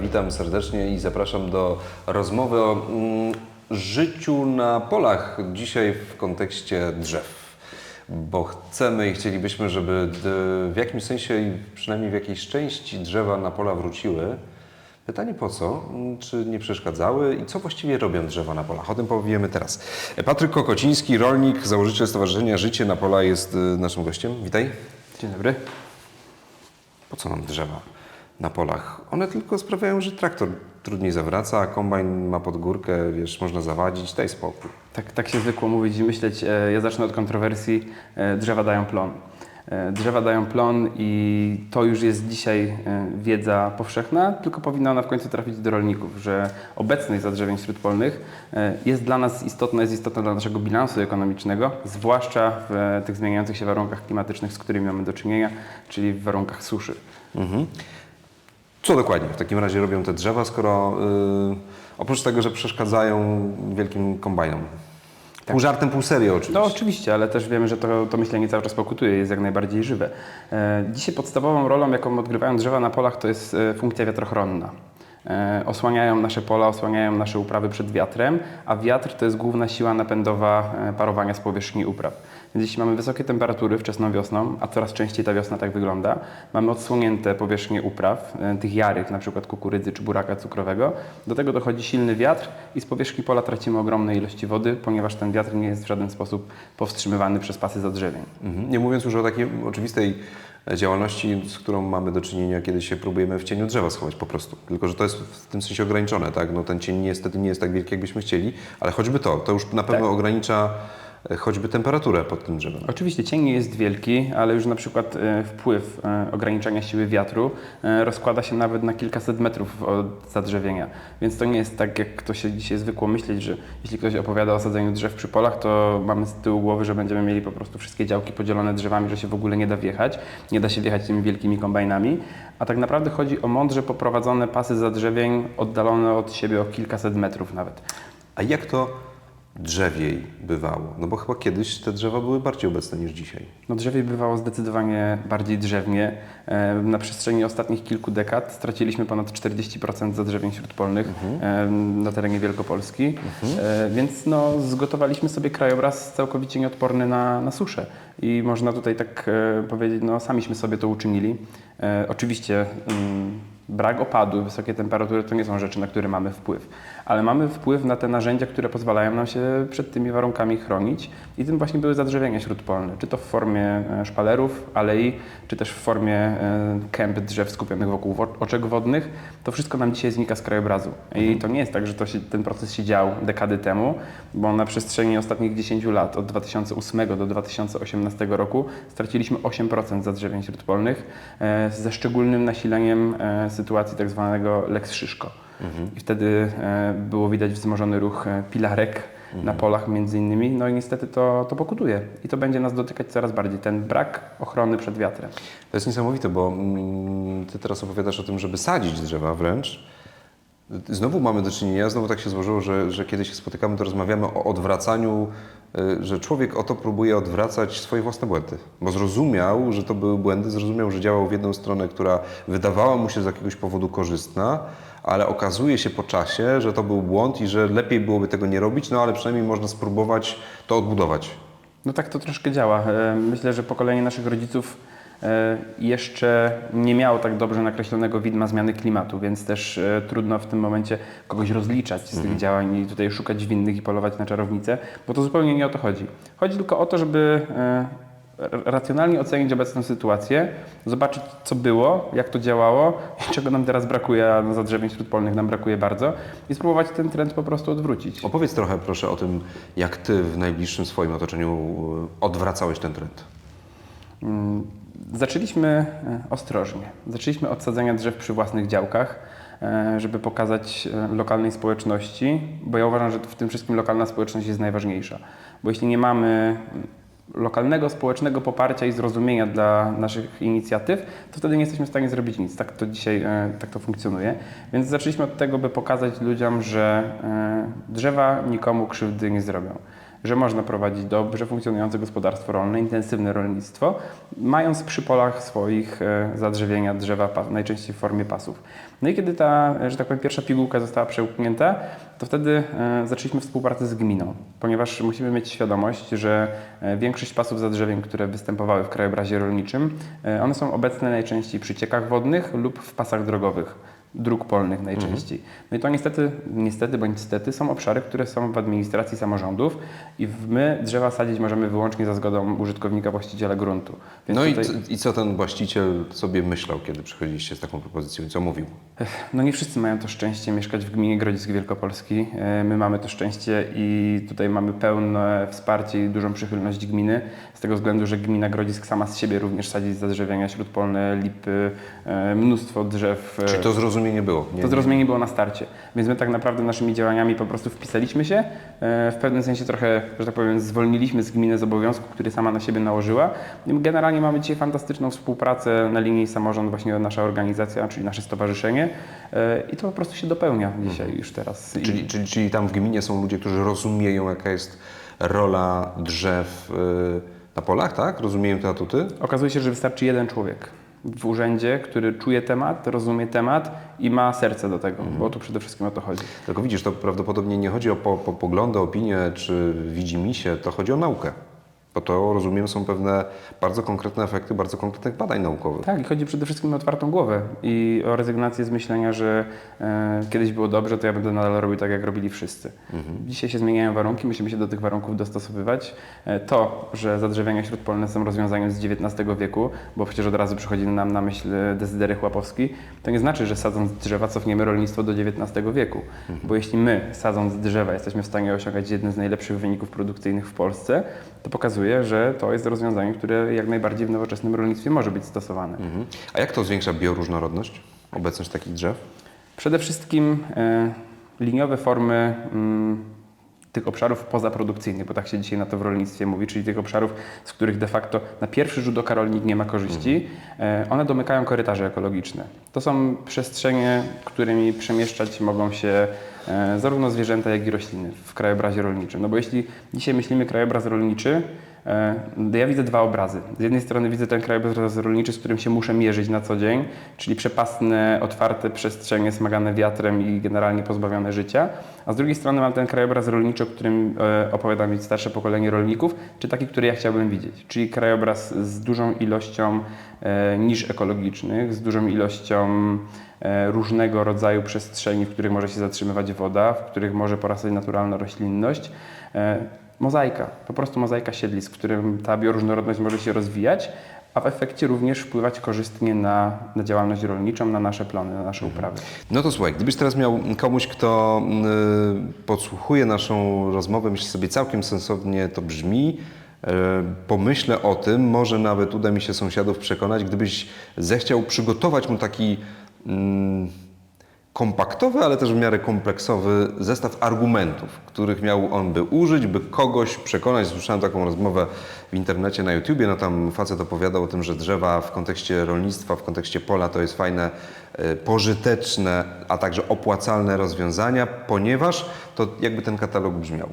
Witam serdecznie i zapraszam do rozmowy o mm, życiu na polach. Dzisiaj w kontekście drzew. Bo chcemy i chcielibyśmy, żeby w jakimś sensie i przynajmniej w jakiejś części drzewa na pola wróciły. Pytanie po co? Mm, Czy nie przeszkadzały i co właściwie robią drzewa na polach? O tym powiemy teraz. Patryk Kokociński, rolnik, założyciel Stowarzyszenia Życie na Pola jest y, naszym gościem. Witaj. Dzień dobry. Po co nam drzewa na polach? One tylko sprawiają, że traktor trudniej zawraca, a kombajn ma pod górkę, wiesz, można zawadzić, daj spokój. Tak, tak się zwykło mówić i myśleć. E, Ja zacznę od kontrowersji. E, Drzewa dają plon. E, Drzewa dają plon i to już jest dzisiaj wiedza powszechna, tylko powinna ona w końcu trafić do rolników, że obecność zadrzewień wśród polnych e, jest dla nas istotna, jest istotna dla naszego bilansu ekonomicznego, zwłaszcza w tych zmieniających się warunkach klimatycznych, z którymi mamy do czynienia, czyli w warunkach suszy. Co dokładnie w takim razie robią te drzewa, skoro y, oprócz tego, że przeszkadzają wielkim kombajnom? Pół żartem, pół serio oczywiście. No oczywiście, ale też wiemy, że to, to myślenie cały czas pokutuje, jest jak najbardziej żywe. E, dzisiaj podstawową rolą, jaką odgrywają drzewa na polach, to jest e, funkcja wiatrochronna. E, osłaniają nasze pola, osłaniają nasze uprawy przed wiatrem, a wiatr to jest główna siła napędowa e, parowania z powierzchni upraw. Więc jeśli mamy wysokie temperatury wczesną wiosną, a coraz częściej ta wiosna tak wygląda, mamy odsłonięte powierzchnie upraw, e, tych jarych, na przykład kukurydzy czy buraka cukrowego, do tego dochodzi silny wiatr i z powierzchni pola tracimy ogromne ilości wody, ponieważ ten wiatr nie jest w żaden sposób powstrzymywany przez pasy zadrzewień. Mhm. Nie mówiąc już o takiej oczywistej działalności, z którą mamy do czynienia, kiedy się próbujemy w cieniu drzewa schować po prostu. Tylko, że to jest w tym sensie ograniczone, tak? No, ten cień niestety nie jest tak wielki, jakbyśmy chcieli, ale choćby to, to już na pewno Tak. ogranicza e, choćby temperaturę pod tym drzewem. Oczywiście cień nie jest wielki, ale już na przykład e, wpływ e, ograniczania siły wiatru e, rozkłada się nawet na kilkaset metrów od zadrzewienia. Więc to nie jest tak, jak to się dzisiaj zwykło myśleć, że jeśli ktoś opowiada o sadzeniu drzew przy polach, to mamy z tyłu głowy, że będziemy mieli po prostu wszystkie działki podzielone drzewami, że się w ogóle nie da wjechać, nie da się wjechać tymi wielkimi kombajnami. A tak naprawdę chodzi o mądrze poprowadzone pasy zadrzewień oddalone od siebie o kilkaset metrów nawet. A jak to drzewiej bywało? No bo chyba kiedyś te drzewa były bardziej obecne niż dzisiaj. No drzewiej bywało zdecydowanie bardziej drzewnie. E, Na przestrzeni ostatnich kilku dekad straciliśmy ponad 40% zadrzewień śródpolnych e, na terenie Wielkopolski, E, więc no, zgotowaliśmy sobie krajobraz całkowicie nieodporny na, na suszę. I można tutaj tak powiedzieć, no samiśmy sobie to uczynili. Oczywiście mm, brak opadu, wysokie temperatury to nie są rzeczy, na które mamy wpływ, ale mamy wpływ na te narzędzia, które pozwalają nam się przed tymi warunkami chronić i tym właśnie były zadrzewienia śródpolne, czy to w formie e, szpalerów, alei, czy też w formie e, kęp drzew skupionych wokół wo- oczek wodnych. To wszystko nam dzisiaj znika z krajobrazu. I to nie jest tak, że to się, ten proces się dział dekady temu, bo na przestrzeni ostatnich 10 lat, od 2008 do 2018 roku, straciliśmy 8% zadrzewień śródpolnych e, ze szczególnym nasileniem e, sytuacji tak zwanego Lex Szyszko. I wtedy e, było widać wzmożony ruch e, pilarek na polach między innymi, no i niestety to, to pokutuje i to będzie nas dotykać coraz bardziej, ten brak ochrony przed wiatrem. To jest niesamowite, bo mm, ty teraz opowiadasz o tym, żeby sadzić drzewa wręcz. Znowu mamy do czynienia, znowu tak się złożyło, że, że kiedy się spotykamy, to rozmawiamy o odwracaniu, że człowiek oto próbuje odwracać swoje własne błędy. Bo zrozumiał, że to były błędy, zrozumiał, że działał w jedną stronę, która wydawała mu się z jakiegoś powodu korzystna, ale okazuje się po czasie, że to był błąd i że lepiej byłoby tego nie robić, no ale przynajmniej można spróbować to odbudować. No tak to troszkę działa. E, Myślę, że pokolenie naszych rodziców jeszcze nie miało tak dobrze nakreślonego widma zmiany klimatu, więc też e, trudno w tym momencie kogoś rozliczać z tych działań i tutaj szukać winnych i polować na czarownicę, bo to zupełnie nie o to chodzi. Chodzi tylko o to, żeby e, racjonalnie ocenić obecną sytuację, zobaczyć co było, jak to działało i czego nam teraz brakuje, a na zadrzewień śródpolnych nam brakuje bardzo i spróbować ten trend po prostu odwrócić. Opowiedz trochę proszę o tym, jak ty w najbliższym swoim otoczeniu odwracałeś ten trend. Mm, Zaczęliśmy e, ostrożnie. Zaczęliśmy od sadzenia drzew przy własnych działkach, e, żeby pokazać e, lokalnej społeczności, bo ja uważam, że w tym wszystkim lokalna społeczność jest najważniejsza. Bo jeśli nie mamy lokalnego, społecznego poparcia i zrozumienia dla naszych inicjatyw, to wtedy nie jesteśmy w stanie zrobić nic. Tak to dzisiaj tak to funkcjonuje. Więc zaczęliśmy od tego, by pokazać ludziom, że drzewa nikomu krzywdy nie zrobią. Że można prowadzić dobrze funkcjonujące gospodarstwo rolne, intensywne rolnictwo, mając przy polach swoich e, zadrzewienia drzewa, najczęściej w formie pasów. No i kiedy ta, że tak powiem, pierwsza pigułka została przełknięta, to wtedy e, zaczęliśmy współpracę z gminą, ponieważ musimy mieć świadomość, że e, większość pasów zadrzewień, które występowały w krajobrazie rolniczym, one są obecne najczęściej przy ciekach wodnych lub w pasach drogowych dróg polnych najczęściej. No i to niestety, niestety bądź niestety są obszary, które są w administracji samorządów i my drzewa sadzić możemy wyłącznie za zgodą użytkownika, właściciela gruntu. Więc No i, tutaj, c- i co ten właściciel sobie myślał, kiedy przychodziliście z taką propozycją i co mówił? no nie wszyscy mają to szczęście mieszkać w gminie Grodzisk Wielkopolski. E, My mamy to szczęście i tutaj mamy pełne wsparcie i dużą przychylność gminy, z tego względu, że gmina Grodzisk sama z siebie również sadzi zadrzewienia śródpolne, lipy, e, mnóstwo drzew. e, Czy to zrozumienie było? Nie, To zrozumienie było na starcie, więc my tak naprawdę naszymi działaniami po prostu wpisaliśmy się. e, W pewnym sensie trochę, że tak powiem, zwolniliśmy z gminy z obowiązku, który sama na siebie nałożyła. Generalnie mamy dzisiaj fantastyczną współpracę na linii samorząd, właśnie nasza organizacja, czyli nasze stowarzyszenie e, i to po prostu się dopełnia dzisiaj już teraz. Czyli, czyli, czyli tam w gminie są ludzie, którzy rozumieją, jaka jest rola drzew y, na polach, tak? Rozumieją te atuty? Okazuje się, że wystarczy jeden człowiek w urzędzie, który czuje temat, rozumie temat i ma serce do tego, bo tu przede wszystkim o to chodzi. Tylko widzisz, to prawdopodobnie nie chodzi o po, po poglądy, opinie czy widzimisię, to chodzi o naukę. Bo to, rozumiem, są pewne bardzo konkretne efekty bardzo konkretnych badań naukowych. Tak, i chodzi przede wszystkim o otwartą głowę i o rezygnację z myślenia, że e, kiedyś było dobrze, to ja będę nadal robił tak, jak robili wszyscy. Dzisiaj się zmieniają warunki, musimy się do tych warunków dostosowywać. E, to, że zadrzewienia śródpolne są rozwiązaniem z XIX wieku, bo przecież od razu przychodzi nam na myśl e, Dezydery Chłapowski, to nie znaczy, że sadząc drzewa cofniemy rolnictwo do XIX wieku. Bo jeśli my, sadząc drzewa, jesteśmy w stanie osiągać jeden z najlepszych wyników produkcyjnych w Polsce, to pokazuje, że to jest rozwiązanie, które jak najbardziej w nowoczesnym rolnictwie może być stosowane. Mhm. A jak to zwiększa bioróżnorodność? Obecność takich drzew? Przede wszystkim e, liniowe formy mm, tych obszarów pozaprodukcyjnych, bo tak się dzisiaj na to w rolnictwie mówi, czyli tych obszarów, z których de facto na pierwszy rzut oka rolnik nie ma korzyści, e, one domykają korytarze ekologiczne. To są przestrzenie, którymi przemieszczać mogą się zarówno zwierzęta, jak i rośliny w krajobrazie rolniczym. No bo jeśli dzisiaj myślimy krajobraz rolniczy, E, Ja widzę dwa obrazy. Z jednej strony widzę ten krajobraz rolniczy, z którym się muszę mierzyć na co dzień, czyli przepastne, otwarte przestrzenie smagane wiatrem i generalnie pozbawione życia. A z drugiej strony mam ten krajobraz rolniczy, o którym e, opowiada mi starsze pokolenie rolników, czy taki, który ja chciałbym widzieć. Czyli krajobraz z dużą ilością e, nisz ekologicznych, z dużą ilością e, różnego rodzaju przestrzeni, w których może się zatrzymywać woda, w których może porastać naturalna roślinność. E, Mozaika, po prostu mozaika siedlisk, w którym ta bioróżnorodność może się rozwijać, a w efekcie również wpływać korzystnie na, na działalność rolniczą, na nasze plony, na nasze uprawy. No to słuchaj, gdybyś teraz miał komuś, kto y, podsłuchuje naszą rozmowę, myśli sobie całkiem sensownie to brzmi, y, pomyślę o tym, może nawet uda mi się sąsiadów przekonać, gdybyś zechciał przygotować mu taki kompaktowy, ale też w miarę kompleksowy zestaw argumentów, których miał on by użyć, by kogoś przekonać. Słyszałem taką rozmowę w internecie na YouTubie, no tam facet opowiadał o tym, że drzewa w kontekście rolnictwa, w kontekście pola to jest fajne, e, pożyteczne, a także opłacalne rozwiązania, ponieważ to jakby ten katalog brzmiał.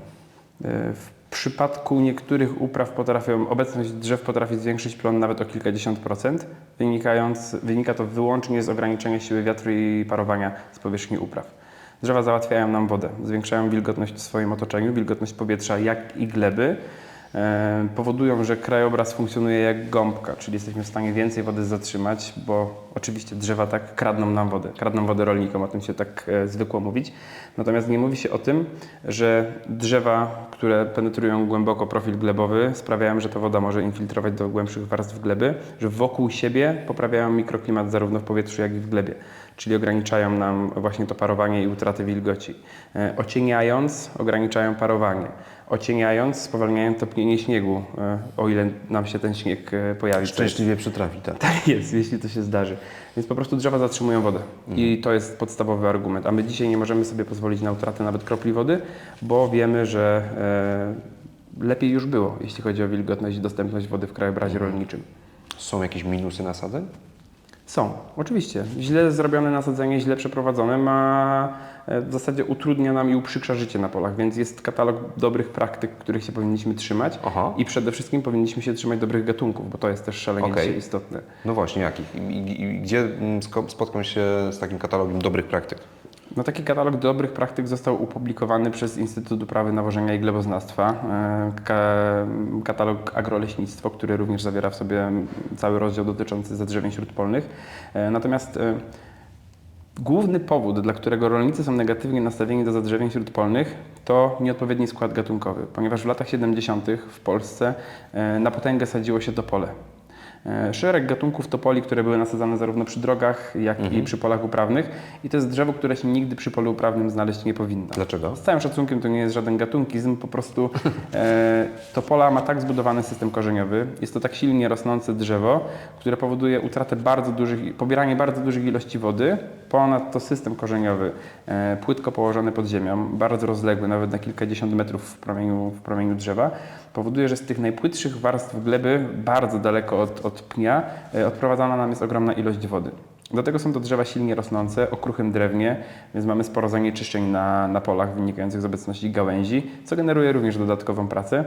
E, W przypadku niektórych upraw potrafią, obecność drzew potrafi zwiększyć plon nawet o kilkadziesiąt procent, wynikając, wynika to wyłącznie z ograniczenia siły wiatru i parowania z powierzchni upraw. Drzewa załatwiają nam wodę, zwiększają wilgotność w swoim otoczeniu, wilgotność powietrza jak i gleby, powodują, że krajobraz funkcjonuje jak gąbka, czyli jesteśmy w stanie więcej wody zatrzymać, bo oczywiście drzewa tak kradną nam wodę, kradną wodę rolnikom, o tym się tak e, zwykło mówić. Natomiast nie mówi się o tym, że drzewa, które penetrują głęboko profil glebowy, sprawiają, że ta woda może infiltrować do głębszych warstw gleby, że wokół siebie poprawiają mikroklimat zarówno w powietrzu, jak i w glebie, czyli ograniczają nam właśnie to parowanie i utratę wilgoci. E, Ocieniając, ograniczają parowanie. Ocieniając, spowalniają topnienie śniegu, e, o ile nam się ten śnieg e, pojawi. Szczęśliwie przytrafi, tak. tak jest, jeśli to się zdarzy. Więc po prostu drzewa zatrzymują wodę. I to jest podstawowy argument. A my dzisiaj nie możemy sobie pozwolić na utratę nawet kropli wody, bo wiemy, że e, lepiej już było, jeśli chodzi o wilgotność i dostępność wody w krajobrazie rolniczym. Są jakieś minusy nasadzeń? Są, oczywiście. Źle zrobione nasadzenie, źle przeprowadzone ma e, w zasadzie utrudnia nam i uprzykrza życie na polach, więc jest katalog dobrych praktyk, których się powinniśmy trzymać Aha. i przede wszystkim powinniśmy się trzymać dobrych gatunków, bo to jest też szalenie dzisiaj istotne. No właśnie, jakich? I, i, i gdzie mm, spotkam się z takim katalogiem dobrych praktyk? No taki katalog dobrych praktyk został opublikowany przez Instytut Uprawy Nawożenia i Gleboznawstwa. E, Ka katalog agroleśnictwo, który również zawiera w sobie cały rozdział dotyczący zadrzewień śródpolnych. E, Natomiast e, główny powód, dla którego rolnicy są negatywnie nastawieni do zadrzewień śródpolnych, to nieodpowiedni skład gatunkowy, ponieważ w latach 70. w Polsce na potęgę sadziło się topole. E, Szereg gatunków topoli, które były nasadzane zarówno przy drogach, jak i przy polach uprawnych. I to jest drzewo, które się nigdy przy polu uprawnym znaleźć nie powinno. Dlaczego? Z całym szacunkiem to nie jest żaden gatunkizm, po prostu e, topola ma tak zbudowany system korzeniowy, jest to tak silnie rosnące drzewo, które powoduje utratę bardzo dużych, pobieranie bardzo dużych ilości wody, ponadto system korzeniowy e, płytko położony pod ziemią, bardzo rozległy, nawet na kilkadziesiąt metrów w promieniu, w promieniu drzewa, powoduje, że z tych najpłytszych warstw gleby, bardzo daleko od, od pnia, e, odprowadzana nam jest ogromna ilość wody. Do tego są to drzewa silnie rosnące, o kruchym drewnie, więc mamy sporo zanieczyszczeń na, na polach wynikających z obecności gałęzi, co generuje również dodatkową pracę.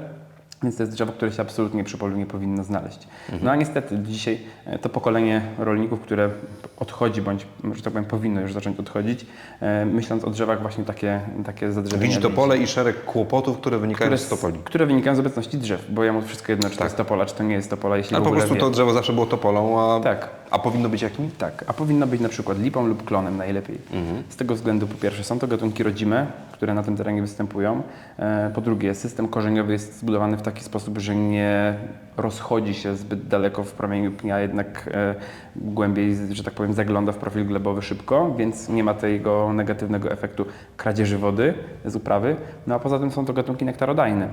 Więc to jest drzewo, które się absolutnie przy polu nie powinno znaleźć. No a niestety dzisiaj e, to pokolenie rolników, które odchodzi, bądź że tak powiem powinno już zacząć odchodzić, e, myśląc o drzewach właśnie takie, takie zadrzewienia. Widzi to pole i szereg kłopotów, które wynikają które, z topoli. które wynikają z obecności drzew, bo ja mu wszystko jedno, czy to jest topola, czy to nie jest topola, jeśli Ale po prostu wie. to drzewo zawsze było topolą, a, Tak. a powinno być jakim? Tak, a powinno być na przykład lipą lub klonem najlepiej. Z tego względu po pierwsze są to gatunki rodzime, które na tym terenie występują. E, Po drugie system korzeniowy jest zbudowany w taki sposób, że nie rozchodzi się zbyt daleko w promieniu pnia, jednak e, głębiej, że tak powiem, zagląda w profil glebowy szybko, więc nie ma tego negatywnego efektu kradzieży wody z uprawy. No a poza tym są to gatunki nektarodajne.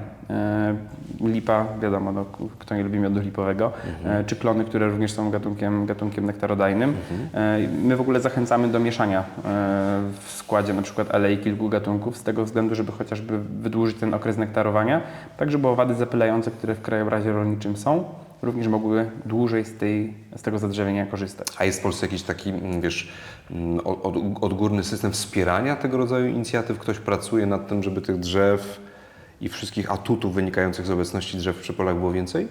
Lipa, wiadomo, no, kto nie lubi miodu lipowego, e, czy klony, które również są gatunkiem, gatunkiem nektarodajnym. E, My w ogóle zachęcamy do mieszania w składzie na przykład alei kilku gatunków z tego względu, żeby chociażby wydłużyć ten okres nektarowania, tak żeby owady zapylające, które w krajobrazie rolniczym są, również mogły dłużej z, tej, z tego zadrzewienia korzystać. A jest w Polsce jakiś taki, mm, wiesz, mm, od, od, odgórny system wspierania tego rodzaju inicjatyw? Ktoś pracuje nad tym, żeby tych drzew i wszystkich atutów wynikających z obecności drzew przy polach było więcej?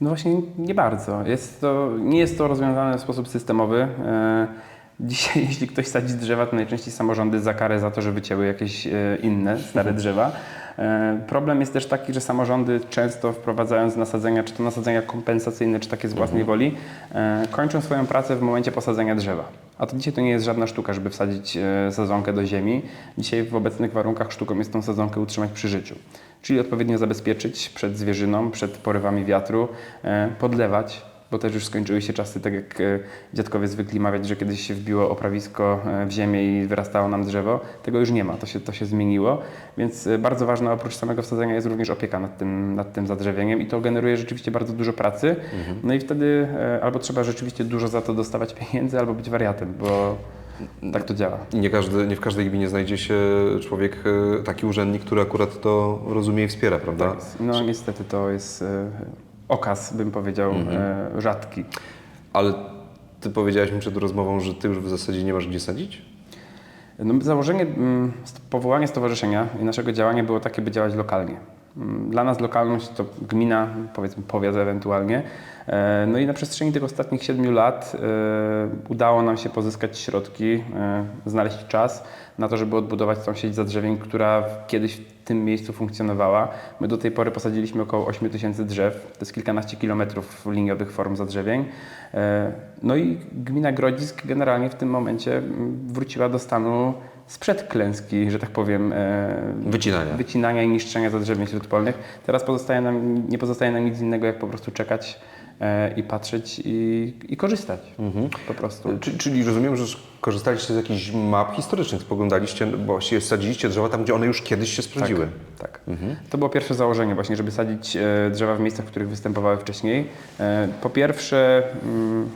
No właśnie nie bardzo. Jest to, nie jest to rozwiązane w sposób systemowy. E, Dzisiaj, jeśli ktoś sadzi drzewa, to najczęściej samorządy za karę za to, że wycięły jakieś e, inne, stare drzewa. E, Problem jest też taki, że samorządy często wprowadzając nasadzenia, czy to nasadzenia kompensacyjne, czy takie z własnej woli, e, kończą swoją pracę w momencie posadzenia drzewa. A to dzisiaj to nie jest żadna sztuka, żeby wsadzić e, sadzonkę do ziemi. Dzisiaj w obecnych warunkach sztuką jest tą sadzonkę utrzymać przy życiu. Czyli odpowiednio zabezpieczyć przed zwierzyną, przed porywami wiatru, podlewać, bo też już skończyły się czasy, tak jak e, dziadkowie zwykli mawiać, że kiedyś się wbiło oprawisko e, w ziemię i wyrastało nam drzewo. Tego już nie ma, to się, to się zmieniło. Więc e, bardzo ważna oprócz samego wsadzenia jest również opieka nad tym, nad tym zadrzewieniem i to generuje rzeczywiście bardzo dużo pracy. No i wtedy albo trzeba rzeczywiście dużo za to dostawać pieniędzy, albo być wariatem, bo tak to działa. Nie, każdy, nie w każdej gminie znajdzie się człowiek, taki urzędnik, który akurat to rozumie i wspiera, prawda? No niestety to jest okaz, bym powiedział, e, rzadki. Ale ty powiedziałeś mi przed rozmową, że ty już w zasadzie nie masz gdzie sadzić? No, założenie, mm, powołanie stowarzyszenia i naszego działania było takie, by działać lokalnie. Mm, Dla nas lokalność to gmina, powiedzmy powiat ewentualnie. E, No i na przestrzeni tych ostatnich siedmiu lat e, udało nam się pozyskać środki, e, znaleźć czas na to, żeby odbudować tą sieć zadrzewień, która kiedyś w tym miejscu funkcjonowała. My do tej pory posadziliśmy około 8 tysięcy drzew, to jest kilkanaście kilometrów liniowych form zadrzewień. No i gmina Grodzisk generalnie w tym momencie mm, wróciła do stanu sprzed klęski, że tak powiem, e, Wycinania. wycinania i niszczenia zadrzewień śródpolnych. Teraz pozostaje nam, nie pozostaje nam nic innego, jak po prostu czekać e, i patrzeć i, i korzystać po prostu. Czy, czyli rozumiem, że korzystaliście z jakichś map historycznych, spoglądaliście, bo właściwie sadziliście drzewa tam, gdzie one już kiedyś się sprawdziły. Tak. To było pierwsze założenie właśnie, żeby sadzić e, drzewa w miejscach, w których występowały wcześniej. E, po pierwsze, mm,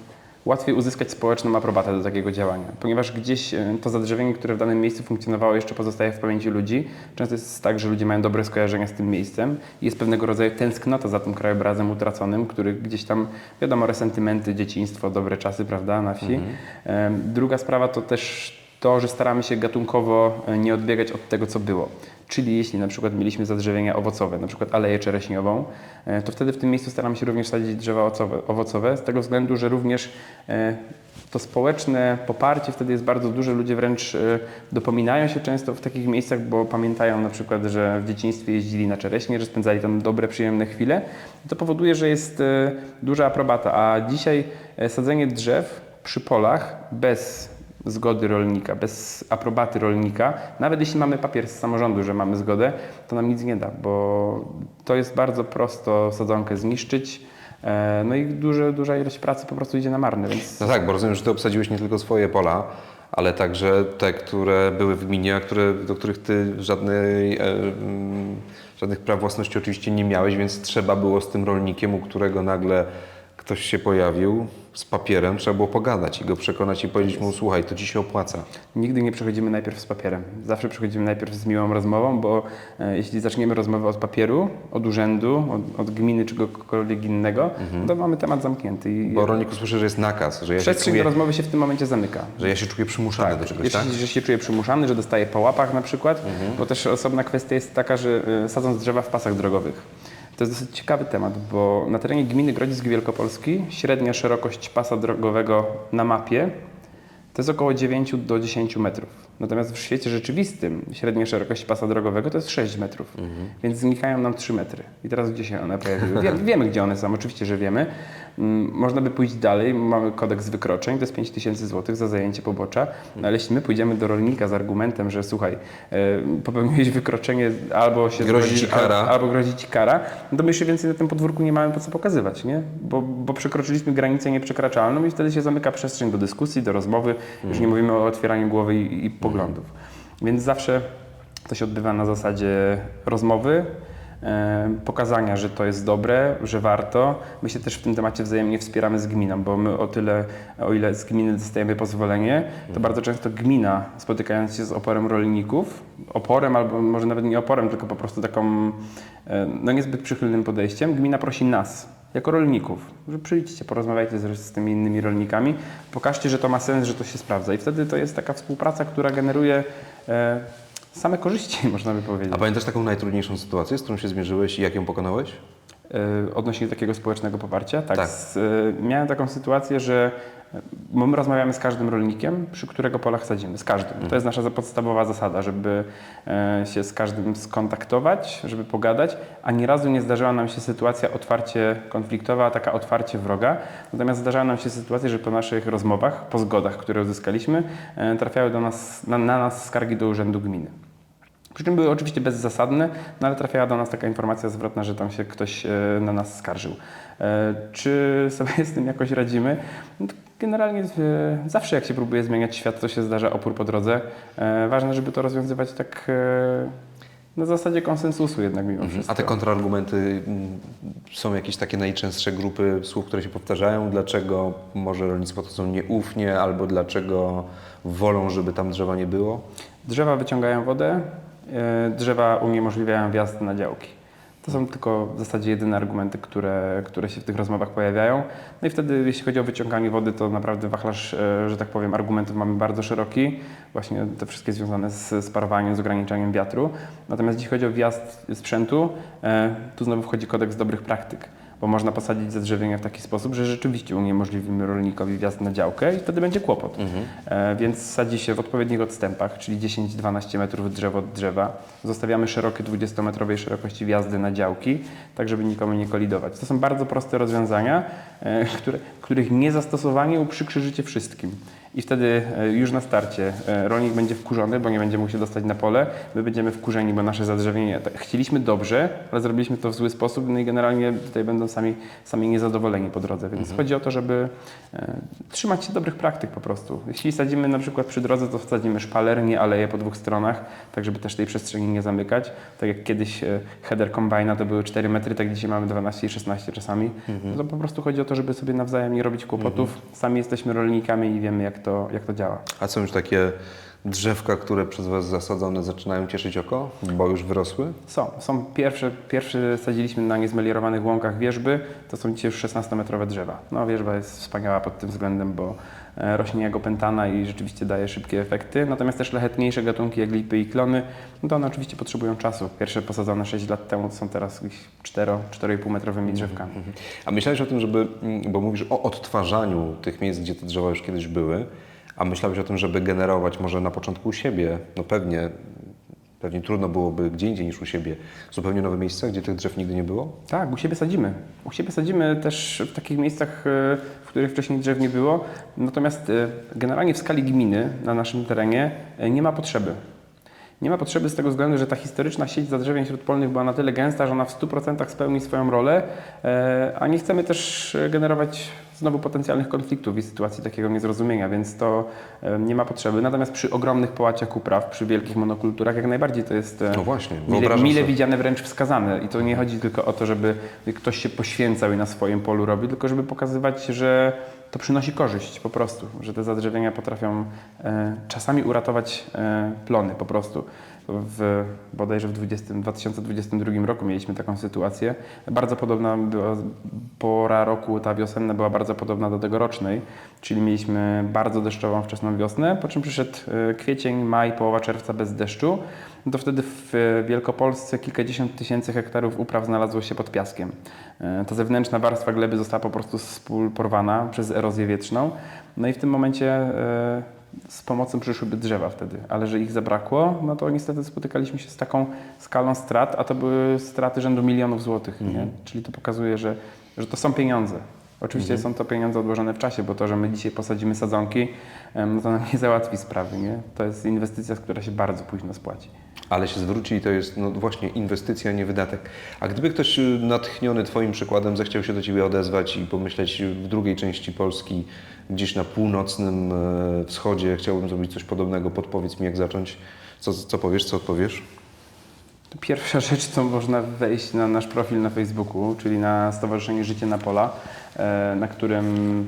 łatwiej uzyskać społeczną aprobatę do takiego działania, ponieważ gdzieś e, to zadrzewienie, które w danym miejscu funkcjonowało, jeszcze pozostaje w pamięci ludzi. Często jest tak, że ludzie mają dobre skojarzenia z tym miejscem i jest pewnego rodzaju tęsknota za tym krajobrazem utraconym, który gdzieś tam, wiadomo, resentymenty, dzieciństwo, dobre czasy, prawda, na wsi. Em, Druga sprawa to też to, że staramy się gatunkowo e, nie odbiegać od tego, co było. Czyli jeśli na przykład mieliśmy zadrzewienia owocowe, na przykład aleję czereśniową, e, to wtedy w tym miejscu staramy się również sadzić drzewa owocowe, z tego względu, że również e, to społeczne poparcie wtedy jest bardzo duże. Ludzie wręcz e, dopominają się często w takich miejscach, bo pamiętają na przykład, że w dzieciństwie jeździli na czereśnie, że spędzali tam dobre, przyjemne chwile. To powoduje, że jest duża aprobata. A dzisiaj sadzenie drzew przy polach bez zgody rolnika, bez aprobaty rolnika, nawet jeśli mamy papier z samorządu, że mamy zgodę, to nam nic nie da, bo to jest bardzo prosto sadzonkę zniszczyć. e, No i duże, duża ilość pracy po prostu idzie na marne, więc No tak, bo rozumiem, że ty obsadziłeś nie tylko swoje pola, ale także te, które były w gminie, a które, do których ty żadnej, e, mm, żadnych praw własności oczywiście nie miałeś, więc trzeba było z tym rolnikiem, u którego nagle ktoś się pojawił z papierem, trzeba było pogadać i go przekonać i powiedzieć mu, słuchaj, to ci się opłaca. nigdy nie przechodzimy najpierw z papierem. Zawsze przechodzimy najpierw z miłą rozmową, bo e, jeśli zaczniemy rozmowę od papieru, od urzędu, od, od gminy czy kogokolwiek innego, to mamy temat zamknięty. I Bo rolnik usłyszy, że jest nakaz, że ja się czuję, rozmowy się w tym momencie zamyka. że ja się czuję przymuszany do czegoś, Jeśli tak? że się czuje przymuszany, że dostaje po łapach na przykład, bo też osobna kwestia jest taka, że y, sadząc drzewa w pasach drogowych. To jest dosyć ciekawy temat, bo na terenie gminy Grodzisk Wielkopolski średnia szerokość pasa drogowego na mapie to jest około 9 do 10 metrów. Natomiast w świecie rzeczywistym średnia szerokość pasa drogowego to jest 6 metrów, więc znikają nam 3 metry. I teraz gdzie się one pojawiły? Wie, wiemy, gdzie one są, oczywiście, że wiemy. Mm, Można by pójść dalej, mamy kodeks wykroczeń, to jest 5 tysięcy złotych za zajęcie pobocza, no ale jeśli my pójdziemy do rolnika z argumentem, że słuchaj, e, popełniłeś wykroczenie, albo się Grozi zgodzi- ci kara. al- albo grozi ci kara, no to my jeszcze więcej na tym podwórku nie mamy po co pokazywać, nie? Bo, bo przekroczyliśmy granicę nieprzekraczalną i wtedy się zamyka przestrzeń do dyskusji, do rozmowy, już nie mówimy o otwieraniu głowy i, i poglądów. Więc zawsze to się odbywa na zasadzie rozmowy, pokazania, że to jest dobre, że warto. My się też w tym temacie wzajemnie wspieramy z gminą, bo my o tyle, o ile z gminy dostajemy pozwolenie, to bardzo często gmina, spotykając się z oporem rolników, oporem albo może nawet nie oporem, tylko po prostu taką no niezbyt przychylnym podejściem, gmina prosi nas, jako rolników, że przyjdźcie, porozmawiajcie z, z tymi innymi rolnikami, pokażcie, że to ma sens, że to się sprawdza. I wtedy to jest taka współpraca, która generuje e, same korzyści, można by powiedzieć. A pamiętasz taką najtrudniejszą sytuację, z którą się zmierzyłeś i jak ją pokonałeś? E, odnośnie takiego społecznego poparcia. Tak, Tak. Z, e, miałem taką sytuację, że my rozmawiamy z każdym rolnikiem, przy którego polach sadzimy, z każdym. To jest nasza za- podstawowa zasada, żeby e, się z każdym skontaktować, żeby pogadać, a ani razu nie zdarzyła nam się sytuacja otwarcie konfliktowa, taka otwarcie wroga. Natomiast zdarzały nam się sytuacje, że po naszych rozmowach, po zgodach, które uzyskaliśmy, e, trafiały do nas, na, na nas skargi do urzędu gminy. Przy czym były oczywiście bezzasadne, no ale trafiała do nas taka informacja zwrotna, że tam się ktoś e, na nas skarżył. Czy sobie z tym jakoś radzimy? Generalnie e, zawsze jak się próbuje zmieniać świat, to się zdarza opór po drodze. E, Ważne, żeby to rozwiązywać tak e, na zasadzie konsensusu jednak mimo wszystko. A te kontrargumenty mm, są jakieś takie najczęstsze grupy słów, które się powtarzają? Dlaczego może rolnicy podchodzą nieufnie, albo dlaczego wolą, żeby tam drzewa nie było? Drzewa wyciągają wodę, drzewa uniemożliwiają wjazd na działki. To są tylko w zasadzie jedyne argumenty, które, które się w tych rozmowach pojawiają. No i wtedy, jeśli chodzi o wyciąganie wody, to naprawdę wachlarz, e, że tak powiem, argumentów mamy bardzo szeroki. Właśnie te wszystkie związane z sparowaniem, z ograniczaniem wiatru. Natomiast jeśli chodzi o wjazd sprzętu, e, tu znowu wchodzi kodeks dobrych praktyk. Bo można posadzić zadrzewienia w taki sposób, że rzeczywiście uniemożliwimy rolnikowi wjazd na działkę i wtedy będzie kłopot. E, więc sadzi się w odpowiednich odstępach, czyli 10-12 metrów drzewo od drzewa. Zostawiamy szerokie 20-metrowej szerokości wjazdy na działki, tak żeby nikomu nie kolidować. To są bardzo proste rozwiązania, e, które, których niezastosowanie uprzykrzy życie wszystkim. I wtedy e, już na starcie e, rolnik będzie wkurzony, bo nie będzie mógł się dostać na pole. My będziemy wkurzeni, bo nasze zadrzewienie. tak, Chcieliśmy dobrze, ale zrobiliśmy to w zły sposób, no i generalnie tutaj będą sami, sami niezadowoleni po drodze. Więc chodzi o to, żeby e, trzymać się dobrych praktyk po prostu. Jeśli sadzimy na przykład przy drodze, to wsadzimy szpaler, nie aleje po dwóch stronach, tak żeby też tej przestrzeni nie zamykać. Tak jak kiedyś header kombajna to były 4 metry, tak dzisiaj mamy 12 i 16 czasami. No to po prostu chodzi o to, żeby sobie nawzajem nie robić kłopotów. Sami jesteśmy rolnikami i wiemy jak to, jak to działa. A są już takie drzewka, które przez Was zasadzone zaczynają cieszyć oko, bo już wyrosły? Są, są pierwsze, pierwsze sadziliśmy na niezmeliorowanych łąkach wierzby, to są dzisiaj już 16-metrowe drzewa. No wierzba jest wspaniała pod tym względem, bo e, rośnie jak opętana i rzeczywiście daje szybkie efekty. Natomiast też szlachetniejsze gatunki jak lipy i klony, no to one oczywiście potrzebują czasu. Pierwsze posadzone 6 lat temu są teraz jakieś 4-4,5 metrowymi drzewkami. A myślałeś o tym, żeby, mm, bo mówisz o odtwarzaniu tych miejsc, gdzie te drzewa już kiedyś były, a myślałeś o tym, żeby generować może na początku u siebie, no pewnie, pewnie trudno byłoby gdzie indziej niż u siebie, zupełnie nowe miejsca, gdzie tych drzew nigdy nie było? Tak, u siebie sadzimy. U siebie sadzimy też w takich miejscach, e, w których wcześniej drzew nie było. Natomiast e, generalnie w skali gminy na naszym terenie e, nie ma potrzeby. Nie ma potrzeby z tego względu, że ta historyczna sieć zadrzewień śródpolnych była na tyle gęsta, że ona w 100% spełni swoją rolę, e, a nie chcemy też e, generować znowu potencjalnych konfliktów i sytuacji takiego niezrozumienia, więc to e, nie ma potrzeby. Natomiast przy ogromnych połaciach upraw, przy wielkich monokulturach, jak najbardziej to jest No właśnie, mile, mile widziane wręcz wskazane. I to nie chodzi tylko o to, żeby ktoś się poświęcał i na swoim polu robi, tylko żeby pokazywać, że to przynosi korzyść po prostu, że te zadrzewienia potrafią e, czasami uratować e, plony po prostu. W, bodajże w 20, 2022 roku mieliśmy taką sytuację. Bardzo podobna była pora roku, ta wiosenna była bardzo podobna do tegorocznej, czyli mieliśmy bardzo deszczową wczesną wiosnę, po czym przyszedł e, kwiecień, maj, połowa czerwca bez deszczu. No to wtedy w e, Wielkopolsce kilkadziesiąt tysięcy hektarów upraw znalazło się pod piaskiem. E, Ta zewnętrzna warstwa gleby została po prostu porwana przez erozję wietrzną. No i w tym momencie z pomocą przyszłyby drzewa wtedy, ale że ich zabrakło, no to niestety spotykaliśmy się z taką skalą strat, a to były straty rzędu milionów złotych. Nie? Czyli to pokazuje, że, że to są pieniądze. Oczywiście są to pieniądze odłożone w czasie, bo to, że my dzisiaj posadzimy sadzonki, no to nam nie załatwi sprawy. Nie? To jest inwestycja, która się bardzo późno spłaci. Ale się zwróci i to jest no właśnie inwestycja, nie wydatek. A gdyby ktoś y, natchniony Twoim przykładem zechciał się do Ciebie odezwać i pomyśleć w drugiej części Polski, gdzieś na północnym e, wschodzie, chciałbym zrobić coś podobnego, podpowiedz mi jak zacząć. Co, co powiesz, co odpowiesz? Pierwsza rzecz, to można wejść na nasz profil na Facebooku, czyli na Stowarzyszenie Życie na Pola, e, na którym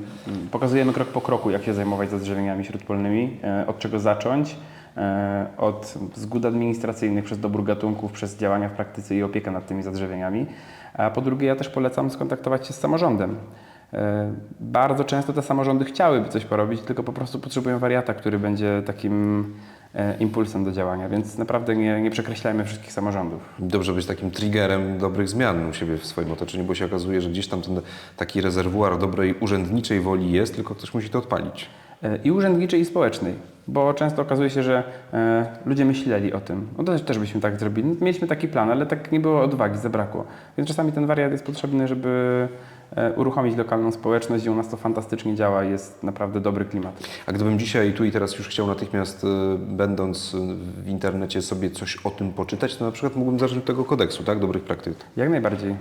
pokazujemy krok po kroku, jak się zajmować zadrzewieniami śródpolnymi, e, od czego zacząć, e, od zgód administracyjnych przez dobór gatunków, przez działania w praktyce i opiekę nad tymi zadrzewieniami. A po drugie, ja też polecam skontaktować się z samorządem. Bardzo często te samorządy chciałyby coś porobić, tylko po prostu potrzebują wariata, który będzie takim impulsem do działania, więc naprawdę nie, nie przekreślajmy wszystkich samorządów. Dobrze być takim triggerem dobrych zmian u siebie w swoim otoczeniu, bo się okazuje, że gdzieś tam ten taki rezerwuar dobrej urzędniczej woli jest, tylko ktoś musi to odpalić. E, I urzędniczej, i społecznej, bo często okazuje się, że e, ludzie myśleli o tym. No to też, byśmy tak zrobili. No, Mieliśmy taki plan, ale tak nie było odwagi, zabrakło. Więc czasami ten wariat jest potrzebny, żeby e, uruchomić lokalną społeczność i u nas to fantastycznie działa i jest naprawdę dobry klimat. A gdybym dzisiaj tu i teraz już chciał natychmiast, będąc w internecie, sobie coś o tym poczytać, to na przykład mógłbym zacząć od tego kodeksu, tak? Dobrych praktyk. Jak najbardziej.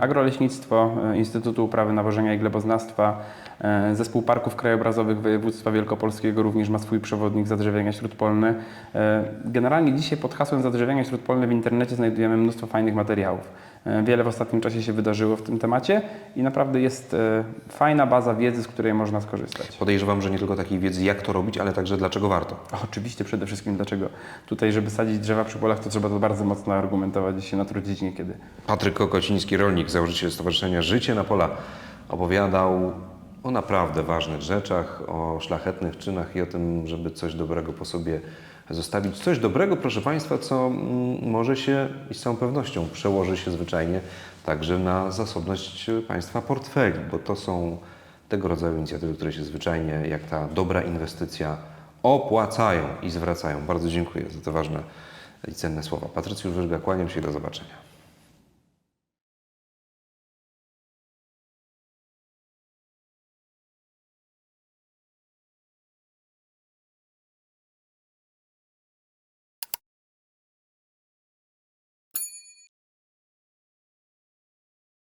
Agroleśnictwo Instytutu Uprawy Nawożenia i Gleboznawstwa, Zespół Parków Krajobrazowych Województwa Wielkopolskiego również ma swój przewodnik zadrzewienia śródpolne. E, Generalnie dzisiaj pod hasłem zadrzewienia śródpolne w internecie znajdujemy mnóstwo fajnych materiałów. E, Wiele w ostatnim czasie się wydarzyło w tym temacie i naprawdę jest e, fajna baza wiedzy, z której można skorzystać. Podejrzewam, że nie tylko takiej wiedzy, jak to robić, ale także dlaczego warto. Oczywiście przede wszystkim dlaczego tutaj, żeby sadzić drzewa przy polach, to trzeba to bardzo mocno argumentować i się natrudzić niekiedy. Patryk Kokociński, rolnik, założyciel Stowarzyszenia Życie na Pola, opowiadał o naprawdę ważnych rzeczach, o szlachetnych czynach i o tym, żeby coś dobrego po sobie zostawić. Coś dobrego, proszę Państwa, co mm, może się i z całą pewnością przełoży się zwyczajnie także na zasobność Państwa portfeli, bo to są tego rodzaju inicjatywy, które się zwyczajnie, jak ta dobra inwestycja, opłacają i zwracają. Bardzo dziękuję za te ważne i cenne słowa. Patrycjusz Wyżga, kłaniam się i do zobaczenia.